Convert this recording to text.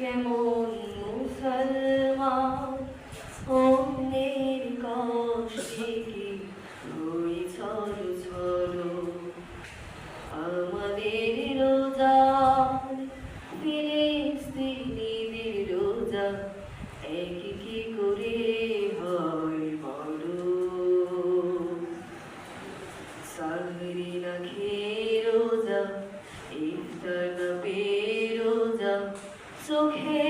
কেমন মুসলমান অন্যের কষ্টে কি হই ছলো ছলো আমাদের রোজা ফিলিস্তিনিদের রোজা একই কি করে হয় বলো সাগরি না খেয়ে রোজা ইফতার না পেয়ে চোখের কোনায়